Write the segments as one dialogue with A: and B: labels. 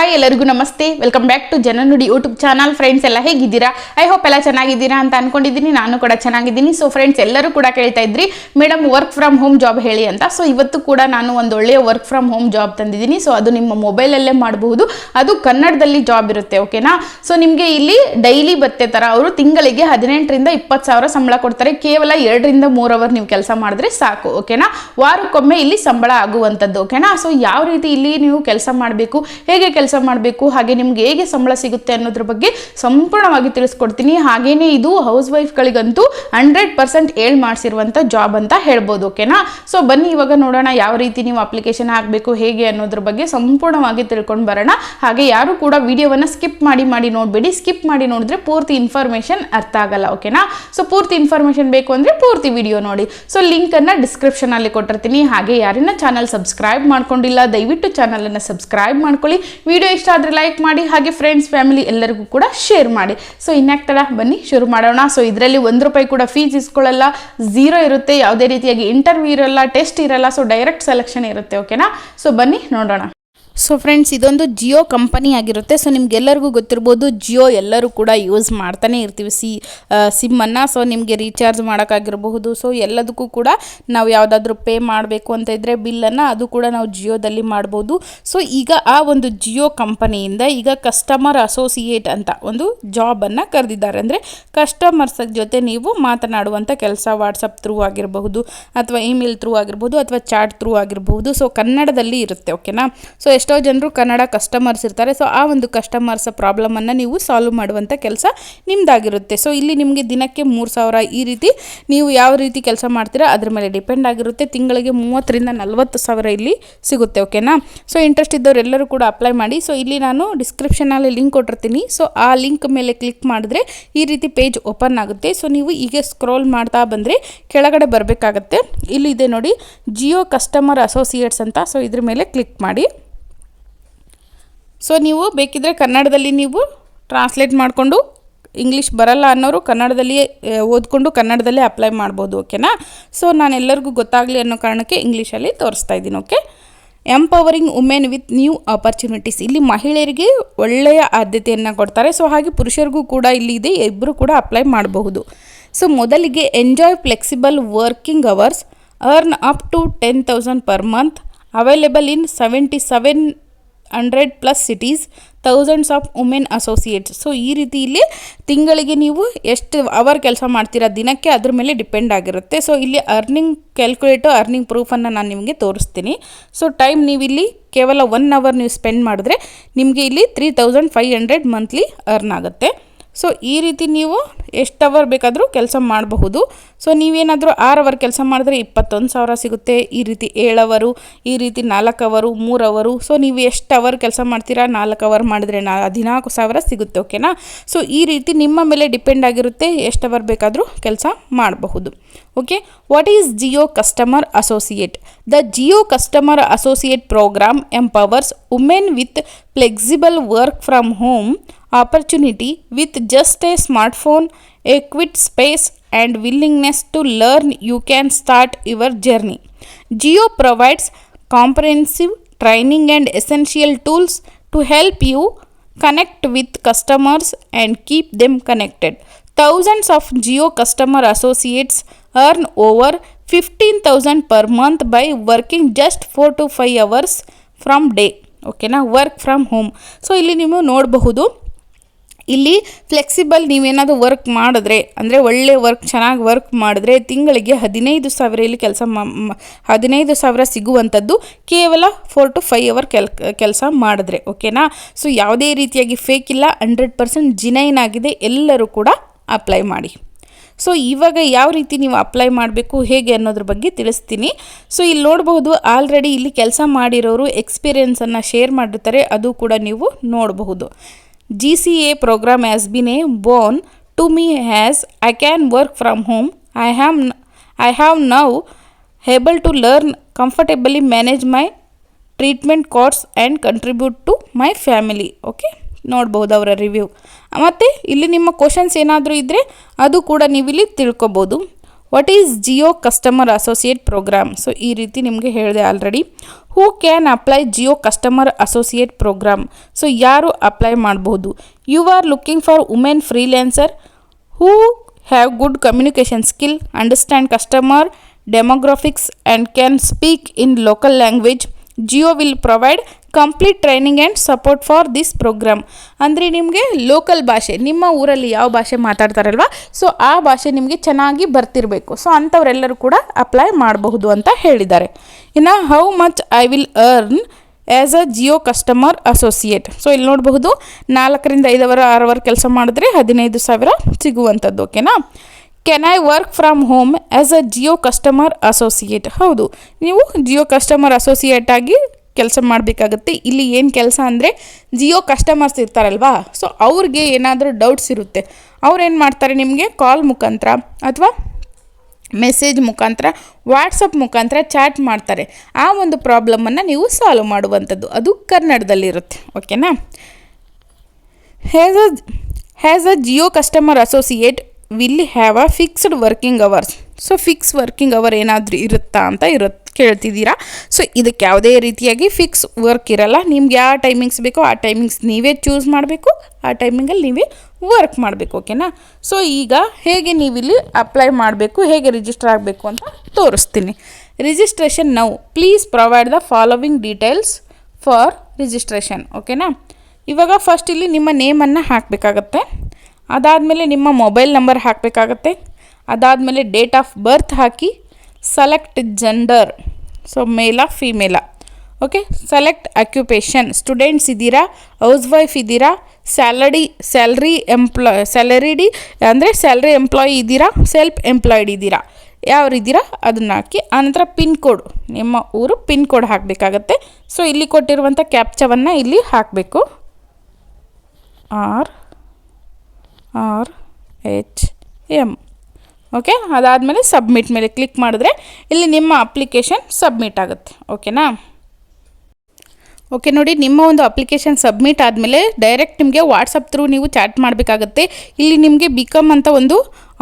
A: Hi ಎಲ್ಲರಿಗೂ ನಮಸ್ತೆ. Welcome back to Jananudi YouTube channel friends ಎಲ್ಲ ಹೇಗಿದ್ದೀರಾ? ಐ ಹೋಪ್ ಎಲ್ಲ ಚೆನ್ನಾಗಿದ್ದೀರಾ ಅಂತ ಅನ್ಕೊಂಡಿದ್ದೀನಿ. ನಾನು ಕೂಡ ಚೆನ್ನಾಗಿದ್ದೀನಿ. ಸೊ ಫ್ರೆಂಡ್ಸ್ ಎಲ್ಲರೂ ಕೂಡ ಕೇಳ್ತಾ ಇದ್ರಿ madam work from home job ಹೇಳಿ ಅಂತ. ಸೊ ಇವತ್ತು ಕೂಡ ನಾನು ಒಂದು ಒಳ್ಳೆಯ ವರ್ಕ್ ಫ್ರಮ್ ಹೋಮ್ ಜಾಬ್ ತಂದಿದ್ದೀನಿ. ಸೊ ಅದು ನಿಮ್ಮ ಮೊಬೈಲಲ್ಲೇ ಮಾಡಬಹುದು. ಅದು ಕನ್ನಡದಲ್ಲಿ ಜಾಬ್ ಇರುತ್ತೆ ಓಕೆನಾ ಸೊ ನಿಮಗೆ ಇಲ್ಲಿ ಡೈಲಿ ಬತ್ತೆ ಥರ ಅವರು ತಿಂಗಳಿಗೆ ಹದಿನೆಂಟರಿಂದ ಇಪ್ಪತ್ತು ಸಾವಿರ ಸಂಬಳ ಕೊಡ್ತಾರೆ. ಕೇವಲ ಎರಡರಿಂದ ಮೂರು ಅವರ್ ನೀವು ಕೆಲಸ ಮಾಡಿದ್ರೆ ಸಾಕು ಓಕೆನಾ ವಾರಕ್ಕೊಮ್ಮೆ ಇಲ್ಲಿ ಸಂಬಳ ಆಗುವಂಥದ್ದು ಓಕೆನಾ ಸೊ ಯಾವ ರೀತಿ ಇಲ್ಲಿ ನೀವು ಕೆಲಸ ಮಾಡಬೇಕು? ಹೇಗೆ ಕೆಲಸ ಮಾಡಬೇಕು, ಹಾಗೆ ನಿಮ್ಗೆ ಹೇಗೆ ಸಂಬಳ ಸಿಗುತ್ತೆ ಅನ್ನೋದ್ರ ಬಗ್ಗೆ ಸಂಪೂರ್ಣವಾಗಿ ತಿಳಿಸ್ಕೊಡ್ತೀನಿ. ಹಾಗೇನೆ ಇದು ಹೌಸ್ ವೈಫ್ಗಳಿಗಂತೂ ಹಂಡ್ರೆಡ್ ಪರ್ಸೆಂಟ್ ಏಳ್ ಮಾಡಿಸಿರುವಂಥ ಜಾಬ್ ಅಂತ ಹೇಳ್ಬೋದು, ಓಕೆನಾ? ಸೊ ಬನ್ನಿ, ಇವಾಗ ನೋಡೋಣ ಯಾವ ರೀತಿ ನೀವು ಅಪ್ಲಿಕೇಶನ್ ಹಾಕಬೇಕು, ಹೇಗೆ ಅನ್ನೋದ್ರ ಬಗ್ಗೆ ಸಂಪೂರ್ಣವಾಗಿ ತಿಳ್ಕೊಂಡು ಬರೋಣ. ಹಾಗೆ ಯಾರು ಕೂಡ ವಿಡಿಯೋವನ್ನು ಸ್ಕಿಪ್ ಮಾಡಿ ಮಾಡಿ ನೋಡಬೇಡಿ. ಸ್ಕಿಪ್ ಮಾಡಿ ನೋಡಿದ್ರೆ ಪೂರ್ತಿ ಇನ್ಫಾರ್ಮೇಷನ್ ಅರ್ಥ ಆಗಲ್ಲ, ಓಕೆನಾ? ಸೊ ಪೂರ್ತಿ ಇನ್ಫಾರ್ಮೇಷನ್ ಬೇಕು ಅಂದರೆ ಪೂರ್ತಿ ವಿಡಿಯೋ ನೋಡಿ. ಸೊ ಲಿಂಕನ್ನು ಡಿಸ್ಕ್ರಿಪ್ಷನಲ್ಲಿ ಕೊಟ್ಟಿರ್ತೀನಿ. ಹಾಗೆ ಯಾರನ್ನ ಚಾನಲ್ ಸಬ್ಸ್ಕ್ರೈಬ್ ಮಾಡ್ಕೊಂಡಿಲ್ಲ, ದಯವಿಟ್ಟು ಚಾನಲನ್ನು ಸಬ್ಸ್ಕ್ರೈಬ್ ಮಾಡ್ಕೊಳ್ಳಿ. ವಿಡಿಯೋ ಇಷ್ಟ ಆದರೆ ಲೈಕ್ ಮಾಡಿ, ಹಾಗೆ ಫ್ರೆಂಡ್ಸ್ ಫ್ಯಾಮಿಲಿ ಎಲ್ಲರಿಗೂ ಕೂಡ ಶೇರ್ ಮಾಡಿ. ಸೊ ಇನ್ಯಾಕ್ತಡ ಬನ್ನಿ, ಶುರು ಮಾಡೋಣ. ಸೊ ಇದರಲ್ಲಿ ಒಂದು ರೂಪಾಯಿ ಕೂಡ ಫೀಸ್ ಇಸ್ಕೊಳ್ಳಲ್ಲ. ಝೀರೋ ಇರುತ್ತೆ. ಯಾವುದೇ ರೀತಿಯಾಗಿ ಇಂಟರ್ವ್ಯೂ ಇರಲ್ಲ ಟೆಸ್ಟ್ ಇರಲ್ಲ. ಸೊ ಡೈರೆಕ್ಟ್ ಸೆಲೆಕ್ಷನ್ ಇರುತ್ತೆ ಓಕೆನಾ ಸೊ ಬನ್ನಿ, ನೋಡೋಣ. ಸೊ ಫ್ರೆಂಡ್ಸ್ ಇದೊಂದು ಜಿಯೋ ಕಂಪನಿ ಆಗಿರುತ್ತೆ. ಸೊ ನಿಮ್ಗೆಲ್ಲರಿಗೂ ಗೊತ್ತಿರ್ಬೋದು, ಜಿಯೋ ಎಲ್ಲರೂ ಕೂಡ ಯೂಸ್ ಮಾಡ್ತಾನೆ ಇರ್ತೀವಿ. ಸಿ ಸಿಮ್ಮನ್ನು ಸೊ ನಿಮಗೆ ರೀಚಾರ್ಜ್ ಮಾಡೋಕ್ಕಾಗಿರಬಹುದು. ಸೊ ಎಲ್ಲದಕ್ಕೂ ಕೂಡ ನಾವು ಯಾವುದಾದ್ರೂ ಪೇ ಮಾಡಬೇಕು ಅಂತ ಇದ್ದರೆ ಬಿಲ್ಲನ್ನು ಅದು ಕೂಡ ನಾವು ಜಿಯೋದಲ್ಲಿ ಮಾಡ್ಬೋದು. ಸೊ ಈಗ ಆ ಒಂದು ಜಿಯೋ ಕಂಪನಿಯಿಂದ ಈಗ ಕಸ್ಟಮರ್ ಅಸೋಸಿಯೇಟ್ ಅಂತ ಒಂದು ಜಾಬನ್ನು ಕರೆದಿದ್ದಾರೆ. ಅಂದರೆ ಕಸ್ಟಮರ್ಸ್ ಜೊತೆ ನೀವು ಮಾತನಾಡುವಂಥ ಕೆಲಸ ವಾಟ್ಸಪ್ ಥ್ರೂ ಆಗಿರಬಹುದು, ಅಥವಾ ಇಮೇಲ್ ಥ್ರೂ ಆಗಿರ್ಬೋದು ಅಥವಾ ಚಾಟ್ ಥ್ರೂ ಆಗಿರಬಹುದು. ಸೊ ಕನ್ನಡದಲ್ಲಿ ಇರುತ್ತೆ ಓಕೆನಾ ಸೊ ಎಷ್ಟೋ ಜನರು ಕನ್ನಡ ಕಸ್ಟಮರ್ಸ್ ಇರ್ತಾರೆ. ಸೊ ಆ ಒಂದು ಕಸ್ಟಮರ್ಸ್ ಪ್ರಾಬ್ಲಮನ್ನು ನೀವು ಸಾಲ್ವ್ ಮಾಡುವಂಥ ಕೆಲಸ ನಿಮ್ಮದಾಗಿರುತ್ತೆ ಸೊ ಇಲ್ಲಿ ನಿಮಗೆ ದಿನಕ್ಕೆ ಮೂರು ಸಾವಿರ ಈ ರೀತಿ ನೀವು ಯಾವ ರೀತಿ ಕೆಲಸ ಮಾಡ್ತೀರಾ ಅದ್ರ ಮೇಲೆ ಡಿಪೆಂಡ್ ಆಗಿರುತ್ತೆ. ತಿಂಗಳಿಗೆ ಮೂವತ್ತರಿಂದ ನಲ್ವತ್ತು ಸಾವಿರ ಇಲ್ಲಿ ಸಿಗುತ್ತೆ ಓಕೆನಾ ಸೊ ಇಂಟ್ರೆಸ್ಟ್ ಇದ್ದವರೆಲ್ಲರೂ ಕೂಡ ಅಪ್ಲೈ ಮಾಡಿ. ಸೊ ಇಲ್ಲಿ ನಾನು ಡಿಸ್ಕ್ರಿಪ್ಷನಲ್ಲಿ ಲಿಂಕ್ ಕೊಟ್ಟಿರ್ತೀನಿ. ಸೊ ಆ ಲಿಂಕ್ ಮೇಲೆ ಕ್ಲಿಕ್ ಮಾಡಿದ್ರೆ ಈ ರೀತಿ ಪೇಜ್ ಓಪನ್ ಆಗುತ್ತೆ. ಸೊ ನೀವು ಈಗ ಸ್ಕ್ರೋಲ್ ಮಾಡ್ತಾ ಬಂದರೆ ಕೆಳಗಡೆ ಬರಬೇಕಾಗತ್ತೆ. ಇಲ್ಲಿ ಇದೆ ನೋಡಿ ಜಿಯೋ ಕಸ್ಟಮರ್ ಅಸೋಸಿಯೇಟ್ಸ್ ಅಂತ. ಸೊ ಇದ್ರ ಮೇಲೆ ಕ್ಲಿಕ್ ಮಾಡಿ. ಸೊ ನೀವು ಬೇಕಿದ್ದರೆ ಕನ್ನಡದಲ್ಲಿ ನೀವು ಟ್ರಾನ್ಸ್ಲೇಟ್ ಮಾಡಿಕೊಂಡು ಇಂಗ್ಲೀಷ್ ಬರಲ್ಲ ಅನ್ನೋರು ಕನ್ನಡದಲ್ಲಿ ಓದ್ಕೊಂಡು ಕನ್ನಡದಲ್ಲೇ ಅಪ್ಲೈ ಮಾಡ್ಬೋದು ಓಕೆನಾ ಸೊ ನಾನು ಎಲ್ಲರಿಗೂ ಗೊತ್ತಾಗಲಿ ಅನ್ನೋ ಕಾರಣಕ್ಕೆ ಇಂಗ್ಲೀಷಲ್ಲಿ ತೋರಿಸ್ತಾ ಇದ್ದೀನಿ okay empowering women with new opportunities ಇಲ್ಲಿ ಮಹಿಳೆಯರಿಗೆ ಒಳ್ಳೆಯ ಆದ್ಯತೆಯನ್ನು ಕೊಡ್ತಾರೆ. ಸೊ ಹಾಗೆ ಪುರುಷರಿಗೂ ಕೂಡ ಇಲ್ಲಿ ಇದೆ ಇಬ್ಬರು ಕೂಡ ಅಪ್ಲೈ ಮಾಡಬಹುದು. ಸೊ ಮೊದಲಿಗೆ enjoy flexible working hours earn up to ten thousand per month available in seventy seven hundred plus cities, thousands of women associates. So ಈ ರೀತಿ ಇಲ್ಲಿ ತಿಂಗಳಿಗೆ ನೀವು ಎಷ್ಟು ಅವರ್ ಕೆಲಸ ಮಾಡ್ತೀರಾ ದಿನಕ್ಕೆ ಅದ್ರ ಮೇಲೆ ಡಿಪೆಂಡ್ ಆಗಿರುತ್ತೆ. ಸೊ ಇಲ್ಲಿ ಅರ್ನಿಂಗ್ ಕ್ಯಾಲ್ಕುಲೇಟು ಅರ್ನಿಂಗ್ ಪ್ರೂಫನ್ನು ನಾನು ನಿಮಗೆ ತೋರಿಸ್ತೀನಿ. ಸೊ ಟೈಮ್ ನೀವು ಇಲ್ಲಿ ಕೇವಲ ಒನ್ ಅವರ್ ನೀವು ಸ್ಪೆಂಡ್ ಮಾಡಿದ್ರೆ ನಿಮಗೆ ಇಲ್ಲಿ three thousand five hundred monthly earn ಆಗುತ್ತೆ. ಸೊ ಈ ರೀತಿ ನೀವು ಎಷ್ಟು ಅವರ್ ಬೇಕಾದರೂ ಕೆಲಸ ಮಾಡಬಹುದು. ಸೊ ನೀವೇನಾದರೂ ಆರು ಅವರ್ ಕೆಲಸ ಮಾಡಿದ್ರೆ ಇಪ್ಪತ್ತೊಂದು ಸಾವಿರ ಸಿಗುತ್ತೆ. ಈ ರೀತಿ ಏಳು ಅವರು ಈ ರೀತಿ ನಾಲ್ಕು ಅವರು ಮೂರು ಅವರು ಸೊ ನೀವು ಎಷ್ಟು ಅವರ್ ಕೆಲಸ ಮಾಡ್ತೀರಾ, ನಾಲ್ಕು ಅವರ್ ಮಾಡಿದ್ರೆ ನಾ ಹದಿನಾಲ್ಕು ಸಾವಿರ ಸಿಗುತ್ತೆ ಓಕೆನಾ ಸೊ ಈ ರೀತಿ ನಿಮ್ಮ ಮೇಲೆ ಡಿಪೆಂಡ್ ಆಗಿರುತ್ತೆ ಎಷ್ಟು ಅವರ್ ಬೇಕಾದರೂ ಕೆಲಸ ಮಾಡಬಹುದು. Okay what is Jio customer associate the Jio customer associate program empowers women with flexible work from home opportunity with just a smartphone, a quit space, and willingness to learn, you can start your journey. Geo provides comprehensive training and essential tools to help you connect with customers and keep them connected. Thousands of Geo customer associates earn over 15,000 per month by working just 4 to 5 hours from day. ಓಕೆನಾ work from home so ಇಲ್ಲಿ ನೀವು ನೋಡಬಹುದು ಇಲ್ಲಿ flexible ನೀವೇನಾದರೂ work ಮಾಡಿದ್ರೆ, ಅಂದರೆ ಒಳ್ಳೆ work ಚೆನ್ನಾಗಿ ವರ್ಕ್ ಮಾಡಿದ್ರೆ ತಿಂಗಳಿಗೆ ಹದಿನೈದು ಸಾವಿರ ಇಲ್ಲಿ ಕೆಲಸ ಹದಿನೈದು ಸಾವಿರ ಸಿಗುವಂಥದ್ದು ಕೇವಲ ಫೋರ್ ಟು ಫೈವ್ ಅವರ್ ಕೆಲ್, ಕೆಲಸ ಮಾಡಿದ್ರೆ ಓಕೆನಾ ಸೊ ಯಾವುದೇ ರೀತಿಯಾಗಿ ಫೇಕ್ ಇಲ್ಲ ಹಂಡ್ರೆಡ್ ಪರ್ಸೆಂಟ್ ಜಿನೈನ್ ಆಗಿದೆ, ಎಲ್ಲರೂ ಕೂಡ ಅಪ್ಲೈ ಮಾಡಿ. ಸೊ ಇವಾಗ ಯಾವ ರೀತಿ ನೀವು ಅಪ್ಲೈ ಮಾಡಬೇಕು, ಹೇಗೆ ಅನ್ನೋದ್ರ ಬಗ್ಗೆ ತಿಳಿಸ್ತೀನಿ. ಸೊ ಇಲ್ಲಿ ನೋಡಬಹುದು ಆಲ್ರೆಡಿ ಇಲ್ಲಿ ಕೆಲಸ ಮಾಡಿರೋರು ಎಕ್ಸ್ಪೀರಿಯೆನ್ಸನ್ನು ಶೇರ್ ಮಾಡಿರ್ತಾರೆ, ಅದು ಕೂಡ ನೀವು ನೋಡಬಹುದು. G program has been a boon to me as I can work from home. I am I have now able to learn comfortably, manage my treatment course and contribute to my family okay ನೋಡ್ಬೋದು ಅವರ review ಮತ್ತು ಇಲ್ಲಿ ನಿಮ್ಮ questions ಏನಾದರೂ ಇದ್ದರೆ ಅದು ಕೂಡ ನೀವಿಲ್ಲಿ ತಿಳ್ಕೊಬೋದು. What is Jio customer associate programme so ಈ ರೀತಿ ನಿಮಗೆ ಹೇಳಿದೆ already who can apply Jio customer associate programme so ಯಾರು ಅಪ್ಲೈ ಮಾಡಬಹುದು you are looking for women freelancer who have good communication skill understand customer demographics and can speak in local language Jio will provide complete training and support for this programme. ಅಂದರೆ ನಿಮಗೆ local ಭಾಷೆ, ನಿಮ್ಮ ಊರಲ್ಲಿ ಯಾವ ಭಾಷೆ ಮಾತಾಡ್ತಾರಲ್ವ, so ಆ ಭಾಷೆ ನಿಮಗೆ ಚೆನ್ನಾಗಿ ಬರ್ತಿರಬೇಕು. ಸೊ ಅಂಥವರೆಲ್ಲರೂ ಕೂಡ ಅಪ್ಲೈ ಮಾಡಬಹುದು ಅಂತ ಹೇಳಿದ್ದಾರೆ. ಇನ್ನು how much I will earn as a Jio customer associate so ಇಲ್ಲಿ ನೋಡಬಹುದು ನಾಲ್ಕರಿಂದ ಐದವರ ಆರವರೆ ಕೆಲಸ ಮಾಡಿದ್ರೆ ಹದಿನೈದು ಸಾವಿರ ಸಿಗುವಂಥದ್ದು ಓಕೆನಾ can I work from home as a Jio customer associate ಹೌದು, ನೀವು ಜಿಯೋ ಕಸ್ಟಮರ್ ಅಸೋಸಿಯೇಟ್ ಆಗಿ ಕೆಲಸ ಮಾಡಬೇಕಾಗುತ್ತೆ. ಇಲ್ಲಿ ಏನು ಕೆಲಸ ಅಂದರೆ ಜಿಯೋ ಕಸ್ಟಮರ್ಸ್ ಇರ್ತಾರಲ್ವಾ? ಸೊ ಅವ್ರಿಗೆ ಏನಾದರೂ ಡೌಟ್ಸ್ ಇರುತ್ತೆ. ಅವ್ರು ಏನು ಮಾಡ್ತಾರೆ ನಿಮಗೆ? ಕಾಲ್ ಮುಖಾಂತರ ಅಥವಾ ಮೆಸೇಜ್ ಮುಖಾಂತರ ವಾಟ್ಸಪ್ ಮುಖಾಂತರ ಚಾಟ್ ಮಾಡ್ತಾರೆ. ಆ ಒಂದು ಪ್ರಾಬ್ಲಮನ್ನು ನೀವು ಸಾಲ್ವ್ ಮಾಡುವಂಥದ್ದು. ಅದು ಕನ್ನಡದಲ್ಲಿರುತ್ತೆ ಓಕೆನಾ has a has a Jio customer associate will have a fixed working hours so fix working hour ಏನಾದರೂ ಇರುತ್ತಾ ಅಂತ ಇರುತ್ತೆ ಕೇಳ್ತಿದ್ದೀರಾ? ಸೊ ಇದಕ್ಕೆ ಯಾವುದೇ ರೀತಿಯಾಗಿ ಫಿಕ್ಸ್ ವರ್ಕ್ ಇರಲ್ಲ. ನಿಮ್ಗೆ ಯಾವ ಟೈಮಿಂಗ್ಸ್ ಬೇಕೋ ಆ ಟೈಮಿಂಗ್ಸ್ ನೀವೇ ಚೂಸ್ ಮಾಡಬೇಕು, ಆ ಟೈಮಿಂಗಲ್ಲಿ ನೀವೇ ವರ್ಕ್ ಮಾಡಬೇಕು ಓಕೆನಾ ಸೊ ಈಗ ಹೇಗೆ ನೀವಿಲ್ಲಿ ಅಪ್ಲೈ ಮಾಡಬೇಕು, ಹೇಗೆ ರಿಜಿಸ್ಟರ್ ಆಗಬೇಕು ಅಂತ ತೋರಿಸ್ತೀನಿ. Registration now please provide the following details for registration ಓಕೆನಾ ಇವಾಗ ಫಸ್ಟ್ ಇಲ್ಲಿ ನಿಮ್ಮ ನೇಮನ್ನು ಹಾಕಬೇಕಾಗತ್ತೆ. ಅದಾದಮೇಲೆ ನಿಮ್ಮ ಮೊಬೈಲ್ ನಂಬರ್ ಹಾಕಬೇಕಾಗತ್ತೆ. ಅದಾದಮೇಲೆ date of birth hockey select gender. So male, female. Okay? Select occupation students ಇದ್ದೀರಾ ಹೌಸ್ ವೈಫ್ ಇದ್ದೀರಾ ಸ್ಯಾಲರಿ ಸ್ಯಾಲ್ರಿ ಎಂಪ್ಲಾಯ್ ಸ್ಯಾಲರಿಡಿ ಅಂದರೆ ಸ್ಯಾಲ್ರಿ ಎಂಪ್ಲಾಯಿ ಇದ್ದೀರಾ ಸೆಲ್ಫ್ ಎಂಪ್ಲಾಯ್ಡ್ ಇದ್ದೀರಾ ಯಾವ್ರಿದ್ದೀರಾ ಅದನ್ನು ಹಾಕಿ. ಆನಂತರ ಪಿನ್ ಕೋಡ್. ನಿಮ್ಮ ಊರು ಪಿನ್ ಕೋಡ್ ಹಾಕಬೇಕಾಗತ್ತೆ. ಸೊ ಇಲ್ಲಿ ಕೊಟ್ಟಿರುವಂಥ ಕ್ಯಾಪ್ಚವನ್ನು ಇಲ್ಲಿ ಹಾಕಬೇಕು. R R H M okay ಅದಾದಮೇಲೆ ಸಬ್ಮಿಟ್ ಮೇಲೆ ಕ್ಲಿಕ್ ಮಾಡಿದ್ರೆ ಇಲ್ಲಿ ನಿಮ್ಮ ಅಪ್ಲಿಕೇಶನ್ ಸಬ್ಮಿಟ್ ಆಗುತ್ತೆ. ಓಕೆನಾ ಓಕೆ ನೋಡಿ, ನಿಮ್ಮ ಒಂದು ಅಪ್ಲಿಕೇಶನ್ ಸಬ್ಮಿಟ್ ಆದಮೇಲೆ ಡೈರೆಕ್ಟ್ ನಿಮಗೆ ವಾಟ್ಸಪ್ ಥ್ರೂ ನೀವು ಚಾಟ್ ಮಾಡಬೇಕಾಗತ್ತೆ. ಇಲ್ಲಿ ನಿಮಗೆ ಬಿಕಮ್ ಅಂತ ಒಂದು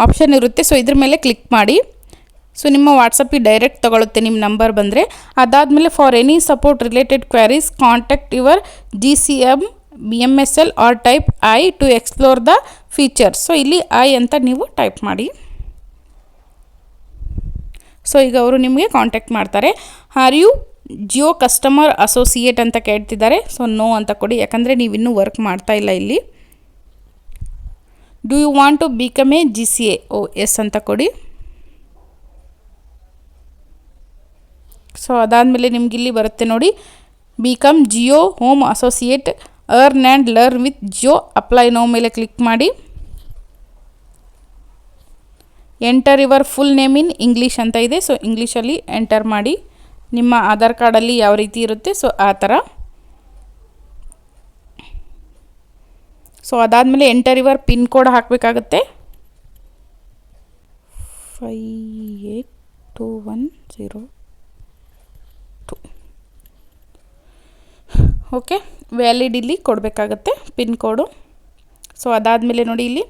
A: ಆಪ್ಷನ್ ಇರುತ್ತೆ. ಸೊ ಇದ್ರ ಮೇಲೆ ಕ್ಲಿಕ್ ಮಾಡಿ. ಸೊ ನಿಮ್ಮ ವಾಟ್ಸಪ್ಪಿಗೆ ಡೈರೆಕ್ಟ್ ತೊಗೊಳುತ್ತೆ, ನಿಮ್ಮ ನಂಬರ್ ಬಂದರೆ. ಅದಾದಮೇಲೆ for any support related queries contact your G C M B M S L R type I to explore the features so ಇಲ್ಲಿ ಐ ಅಂತ ನೀವು ಟೈಪ್ ಮಾಡಿ. ಸೊ ಈಗ ಅವರು ನಿಮಗೆ ಕಾಂಟ್ಯಾಕ್ಟ್ ಮಾಡ್ತಾರೆ. Are you Jio customer associate ಅಂತ ಕೇಳ್ತಿದ್ದಾರೆ. ಸೊ ನೋ ಅಂತ ಕೊಡಿ. ಯಾಕಂದರೆ ನೀವು ಇನ್ನೂ ವರ್ಕ್ ಮಾಡ್ತಾ ಇಲ್ಲ ಇಲ್ಲಿ. Do you want to become a G C A O S ಅಂತ ಕೊಡಿ. ಸೊ ಅದಾದಮೇಲೆ ನಿಮ್ಗೆ ಇಲ್ಲಿ ಬರುತ್ತೆ ನೋಡಿ. Become Jio home associate earn and learn with Jio apply now ಮೇಲೆ ಕ್ಲಿಕ್ ಮಾಡಿ. Enter your full name in English ಅಂತ ಇದೆ. ಸೊ ಇಂಗ್ಲೀಷಲ್ಲಿ ಎಂಟರ್ ಮಾಡಿ. ನಿಮ್ಮ ಆಧಾರ್ ಕಾರ್ಡಲ್ಲಿ ಯಾವ ರೀತಿ ಇರುತ್ತೆ ಸೊ ಆ ಥರ ಸೊ ಅದಾದಮೇಲೆ ಎಂಟರ್ ಯುವರ್ ಪಿನ್ ಕೋಡ್ ಹಾಕಬೇಕಾಗತ್ತೆ. Five eight two one zero two okay valid ಇಲ್ಲಿ ಕೊಡಬೇಕಾಗತ್ತೆ ಪಿನ್ ಕೋಡು ಸೊ ಅದಾದಮೇಲೆ ನೋಡಿ ಇಲ್ಲಿ.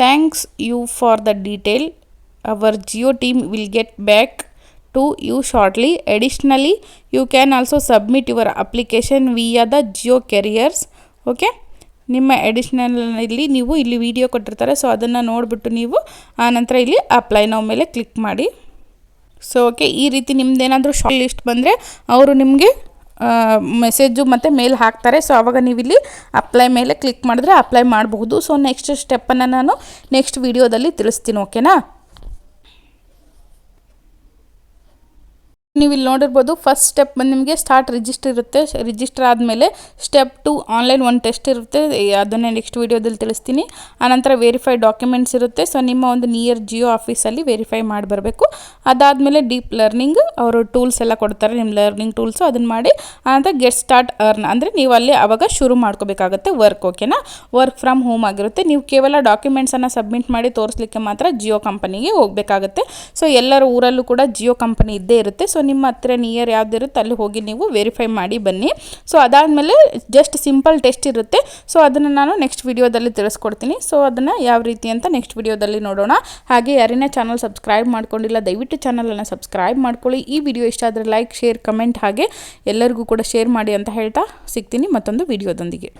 A: Thanks you for the detail our Jio team will get back to you shortly additionally you can also submit your application via the Jio careers okay ನಿಮ್ಮ additional ಇಲ್ಲಿ ನೀವು ಇಲ್ಲಿ video ಕೊಟ್ಟಿರ್ತಾರೆ so ಅದನ್ನು ನೋಡಿಬಿಟ್ಟು ನೀವು ಆನಂತರ ಇಲ್ಲಿ ಅಪ್ಲೈ ನಾವು ಮೇಲೆ ಕ್ಲಿಕ್ ಮಾಡಿ. ಸೊ ಓಕೆ ಈ ರೀತಿ ನಿಮ್ಮದೇನಾದರೂ ಶಾರ್ಟ್ ಲಿಸ್ಟ್ ಬಂದರೆ, ಅವರು ನಿಮಗೆ ಮೆಸೇಜು ಮತ್ತು ಮೇಲ್ ಹಾಕ್ತಾರೆ. ಸೊ ಆವಾಗ ನೀವು ಇಲ್ಲಿ ಅಪ್ಲೈ ಮೇಲೆ ಕ್ಲಿಕ್ ಮಾಡಿದ್ರೆ ಅಪ್ಲೈ ಮಾಡಬಹುದು ಸೊ ನೆಕ್ಸ್ಟ್ ಸ್ಟೆಪ್ಪನ್ನು ನಾನು ನೆಕ್ಸ್ಟ್ ವಿಡಿಯೋದಲ್ಲಿ ತಿಳಿಸ್ತೀನಿ ಓಕೆನಾ ನೀವು ಇಲ್ಲಿ ನೋಡಿರ್ಬೋದು ಫಸ್ಟ್ ಸ್ಟೆಪ್ ಬಂದು ನಿಮಗೆ ಸ್ಟಾರ್ಟ್ ರಿಜಿಸ್ಟರ್ ಇರುತ್ತೆ. ರಿಜಿಸ್ಟರ್ ಆದಮೇಲೆ ಸ್ಟೆಪ್ ಟು ಆನ್ಲೈನ್ ಒಂದು ಟೆಸ್ಟ್ ಇರುತ್ತೆ. ಅದನ್ನೇ ನೆಕ್ಸ್ಟ್ ವೀಡಿಯೋದಲ್ಲಿ ತಿಳಿಸ್ತೀನಿ. ಆನಂತರ ವೆರಿಫೈ ಡಾಕ್ಯುಮೆಂಟ್ಸ್ ಇರುತ್ತೆ. ಸೊ ನಿಮ್ಮ ಒಂದು ನಿಯರ್ ಜಿಯೋ ಆಫೀಸಲ್ಲಿ ವೆರಿಫೈ ಮಾಡಿ ಬರಬೇಕು. ಅದಾದಮೇಲೆ ಡೀಪ್ ಲರ್ನಿಂಗ್ ಅವರು ಟೂಲ್ಸ್ ಎಲ್ಲ ಕೊಡ್ತಾರೆ. ನಿಮ್ಮ ಲರ್ನಿಂಗ್ ಟೂಲ್ಸು ಅದನ್ನು ಮಾಡಿ, ಆನಂತರ ಗೆಟ್ ಸ್ಟಾರ್ಟ್ ಅರ್ನ್ ಅಂದರೆ ನೀವು ಅಲ್ಲಿ ಆವಾಗ ಶುರು ಮಾಡ್ಕೋಬೇಕಾಗುತ್ತೆ ವರ್ಕ್ ಓಕೆನಾ ವರ್ಕ್ ಫ್ರಮ್ ಹೋಮ್ ಆಗಿರುತ್ತೆ. ನೀವು ಕೇವಲ ಡಾಕ್ಯುಮೆಂಟ್ಸನ್ನು ಸಬ್ಮಿಟ್ ಮಾಡಿ ತೋರಿಸ್ಲಿಕ್ಕೆ ಮಾತ್ರ ಜಿಯೋ ಕಂಪನಿಗೆ ಹೋಗಬೇಕಾಗುತ್ತೆ. ಸೊ ಎಲ್ಲರ ಊರಲ್ಲೂ ಕೂಡ ಜಿಯೋ ಕಂಪನಿ ಇದ್ದೇ ಇರುತ್ತೆ. ಸೊ ನಿಮ್ಮ ಹತ್ರ ನಿಯರ್ ಯಾವ್ದಿರುತ್ತೆ ಅಲ್ಲಿ ಹೋಗಿ ನೀವು ವೆರಿಫೈ ಮಾಡಿ ಬನ್ನಿ. ಸೊ ಅದಾದಮೇಲೆ ಜಸ್ಟ್ ಸಿಂಪಲ್ ಟೆಸ್ಟ್ ಇರುತ್ತೆ. ಸೊ ಅದನ್ನು ನಾನು ನೆಕ್ಸ್ಟ್ ವಿಡಿಯೋದಲ್ಲಿ ತಿಳಿಸ್ಕೊಡ್ತೀನಿ. ಸೊ ಅದನ್ನು ಯಾವ ರೀತಿ ಅಂತ ನೆಕ್ಸ್ಟ್ ವಿಡಿಯೋದಲ್ಲಿ ನೋಡೋಣ. ಹಾಗೆ ಯಾರಿನೇ ಚಾನಲ್ ಸಬ್ಸ್ಕ್ರೈಬ್ ಮಾಡ್ಕೊಂಡಿಲ್ಲ, ದಯವಿಟ್ಟು ಚಾನಲನ್ನು ಸಬ್ಸ್ಕ್ರೈಬ್ ಮಾಡ್ಕೊಳ್ಳಿ. ಈ ವಿಡಿಯೋ ಇಷ್ಟ ಆದರೆ ಲೈಕ್ ಶೇರ್ ಕಮೆಂಟ್ ಹಾಗೆ ಎಲ್ಲರಿಗೂ ಕೂಡ ಶೇರ್ ಮಾಡಿ ಅಂತ ಹೇಳ್ತಾ ಸಿಗ್ತೀನಿ ಮತ್ತೊಂದು ವಿಡಿಯೋದೊಂದಿಗೆ